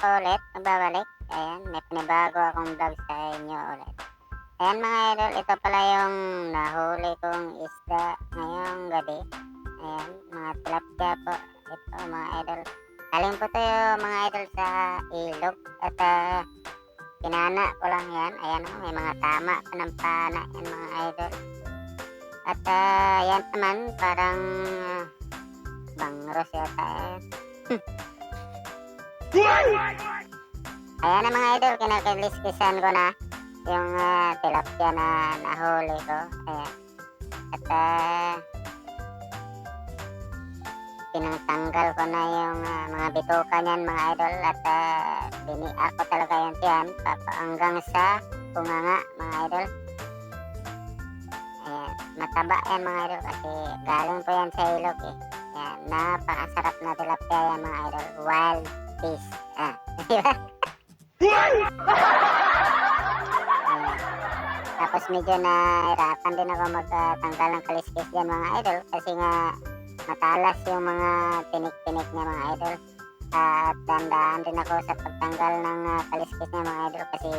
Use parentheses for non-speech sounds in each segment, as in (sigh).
ako ulit, magbabalik. Ayan, may panibago akong vlog sa inyo ulit. Ayan mga idol, ito pala yung nahuli kong isda ngayong gabi. Ayan, mga tilapia po. Ito mga idol. Galing po ito mga idol sa ilog at uh, pinana ko lang yan. Ayan, oh, may mga tama panampana yan mga idol. At uh, yan naman, parang uh, bangros yata. Eh. Ayan na mga idol, kinakiliskisan ko na yung uh, tilapia na nahuli ko. Ayan. At uh, pinangtanggal ko na yung uh, mga bituka niyan mga idol at uh, biniak ko talaga yung tiyan hanggang sa bunganga mga idol. Ayan. Mataba yan mga idol kasi galing po yan sa ilog eh. Ayan. Napakasarap na tilapia yan mga idol. Wild fish. Ah, di ba? Ayan. Tapos medyo nahirapan din ako magtanggal ng kaliskis dyan mga idol kasi nga matalas yung mga tinik-tinik niya mga idol. At dandaan din ako sa pagtanggal ng uh, kaliskis niya mga idol kasi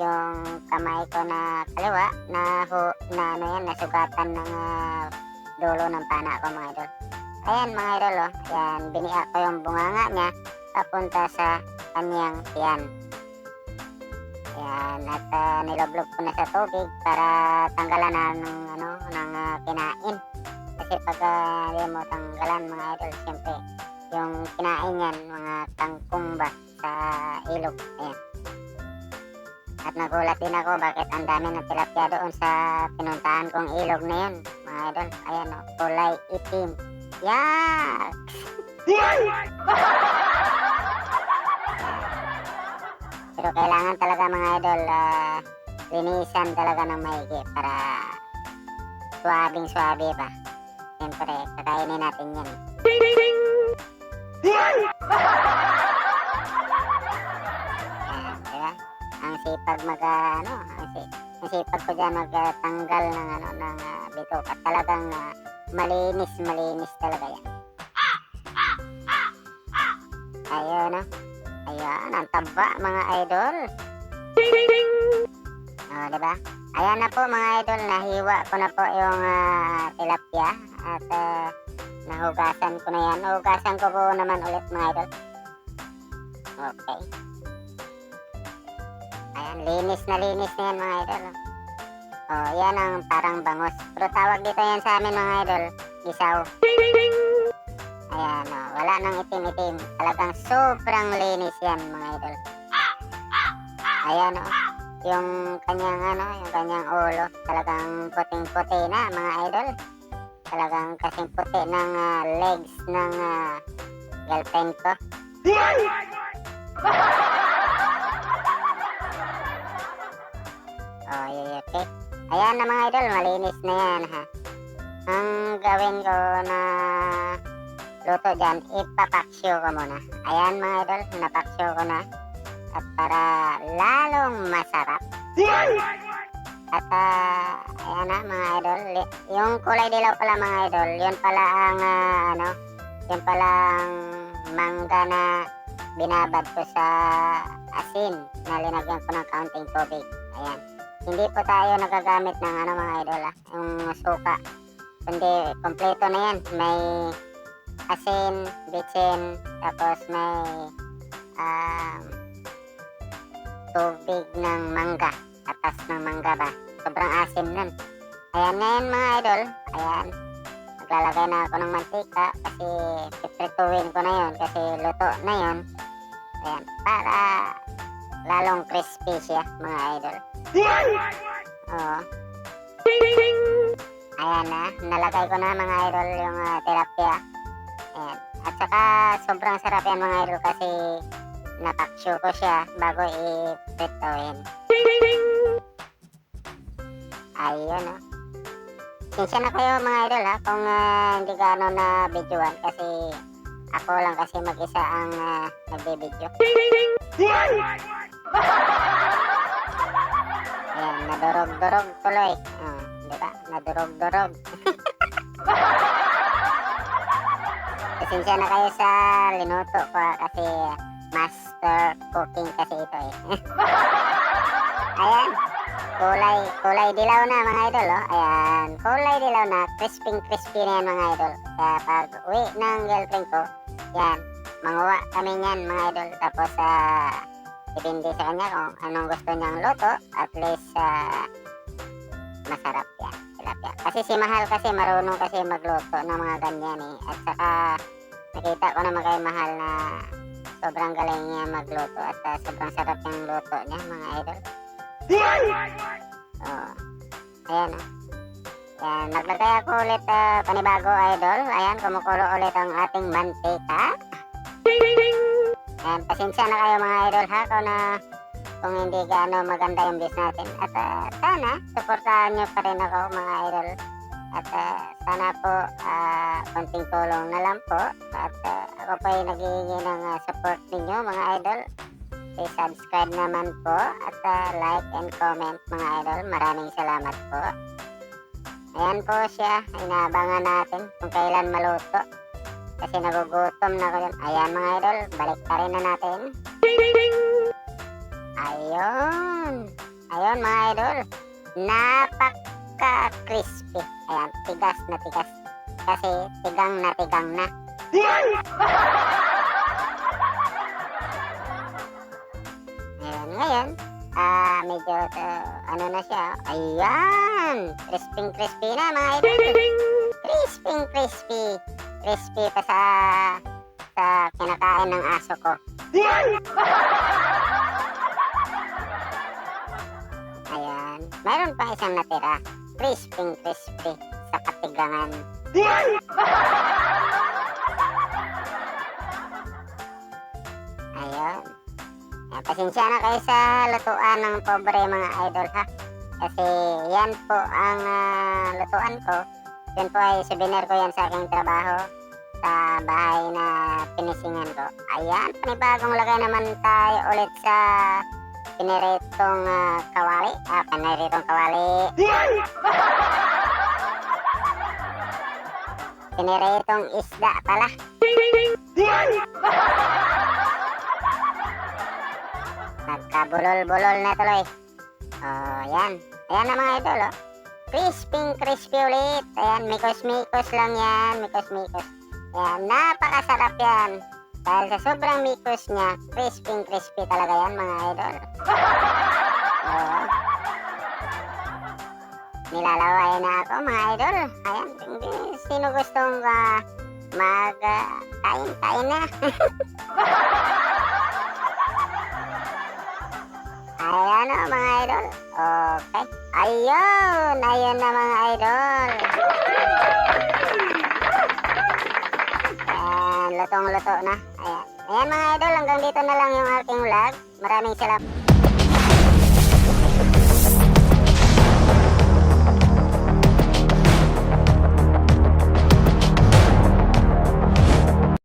yung kamay ko na kaliwa na, hu, na ano yan, nasugatan ng uh, dulo ng pana ko mga idol. Ayan mga idol oh, yan, biniak ko yung bunganga niya papunta sa kanyang tiyan. Ayan, at uh, niloblog ko na sa tubig para tanggalan na ng, ano, ng uh, kinain. Kasi pag uh, mo tanggalan mga idol, siyempre, yung kinain yan, mga kangkong ba sa ilog. Ayan. At nagulat din ako bakit ang dami ng tilapia doon sa pinuntahan kong ilog na yun, mga idol. Ayan o, kulay itim. Yak! (laughs) Pero kailangan talaga mga idol, uh, linisan talaga ng maigi para swabing swabe pa. Siyempre, kakainin natin yan. Ayan, di ba? Ang sipag mag, uh, ano, ang, si, ang sipag ko dyan magtanggal ng, ano, ng uh, bituka. Talagang uh, malinis, malinis talaga yan. Ayun, no? Ayan, ang taba mga idol. Oh, di ba? Ayan na po mga idol, nahiwa ko na po yung uh, tilapia at uh, nahugasan ko na yan. Nahugasan ko po naman ulit mga idol. Okay. Ayan, linis na linis na yan mga idol. Oh, yan ang parang bangos. Pero tawag dito yan sa amin mga idol, gisaw. Nang itim-itim. Talagang sobrang linis yan, mga idol. Ayan, oh, yung kanyang, ano, yung kanyang ulo, talagang puting-puti na, mga idol. Talagang kasing puti ng uh, legs ng uh, girlfriend ko. (laughs) oh, yuyuki. Ayan na mga idol, malinis na yan, ha. Ang gawin ko na luto dyan, ipapaksyo ko muna. Ayan mga idol, napaksyo ko na. At para lalong masarap. At uh, ayan na mga idol, yung kulay dilaw pala mga idol, yun pala ang uh, ano, yun pala ang mangga na binabad ko sa asin na linagyan ko ng kaunting tubig. Ayan. Hindi po tayo nagagamit ng ano mga idol ah, yung suka. Kundi kompleto na yan. May asin, bitsin, tapos may um, tubig ng mangga. Atas ng mangga ba? Sobrang asim nun. Ayan ngayon mga idol. Ayan. Maglalagay na ako ng mantika kasi piprituin ko na yon kasi luto na yon. Ayan. Para lalong crispy siya mga idol. Oo. Ayan na. Nalagay ko na mga idol yung uh, tilapia. Saka sobrang sarap yan mga idol kasi napaksyo ko siya bago i-pritoin. Ayun o. Oh. Sinsya na kayo mga idol ha kung uh, hindi gaano na videoan kasi ako lang kasi mag-isa ang uh, nagbe-video. Ayan, nadurog-durog tuloy. Uh, di ba? Nadurog-durog. (laughs) Pasensya na kayo sa linuto ko kasi master cooking kasi ito eh. (laughs) Ayan. kulay, kulay dilaw na mga idol, oh. Ayan, kulay dilaw na, crispy crispy na yan mga idol. Kaya pag uwi ng girlfriend ko, yan, manguha kami niyan mga idol. Tapos, ah, depende sa kanya kung anong gusto niyang luto. At least, ah, masarap yan, tilapia. Kasi si Mahal kasi marunong kasi magluto ng mga ganyan eh. At saka, nakita ko naman kay Mahal na sobrang galing niya magluto at ah, sobrang sarap yung luto niya mga idol. Oh. Ayan oh. Ayan, maglagay ako ulit ah, panibago idol. Ayan, kumukulo ulit ang ating mantika. Ayan, pasensya na kayo mga idol ha kung na kung hindi gaano maganda yung business natin. At ah, sana, supportahan nyo pa rin ako mga idol. At ah, sana po, ah, konting tulong na lang po. At ah, ako po ay naghihingi ng ah, support ninyo mga idol. Please subscribe naman po at ah, like and comment mga idol. Maraming salamat po. Ayan po siya. Inaabangan natin kung kailan maluto. Kasi nagugutom na ko yun. Ayan mga idol. Balik pa rin na natin. Ayun. Ayun mga idol. Napaka-crispy. Ayan. Tigas na tigas. Kasi tigang na tigang na. Ayan, ngayon, ah, medyo, uh, ano na siya, ayan, crispy crispy na mga idol. Crispy crispy. Crispy pa sa, sa kinakain ng aso ko. Ayan, mayroon pa isang natira. Crispy crispy sa katigangan. (laughs) Ayun. Ayan, pasensya na kayo sa lutuan ng pobre mga idol ha. Kasi yan po ang ah, lutuan ko. Yan po ay souvenir ko yan sa aking trabaho sa bahay na pinisingan ko. Ayan, panibagong lagay naman tayo ulit sa piniritong ah, kawali. Ah, piniritong kawali. (laughs) Piniritong isda pala. Nagkabulol-bulol na tuloy. Oh, yan. Ayan na mga idol, oh. Crispy, crispy ulit. Ayan, mikos-mikos lang yan. Mikos-mikos. Ayan, napakasarap yan. Dahil sa sobrang mikos niya, crispy, crispy talaga yan mga idol. Oo. Nilalaway na ako mga idol. Ayan, sino gustong uh, mag uh, kain, na. (laughs) Ayan o mga idol. Okay. Ayun. Ayun na mga idol. Lutong-luto na. Ayan. Ayan mga idol. Hanggang dito na lang yung aking vlog. Maraming salamat.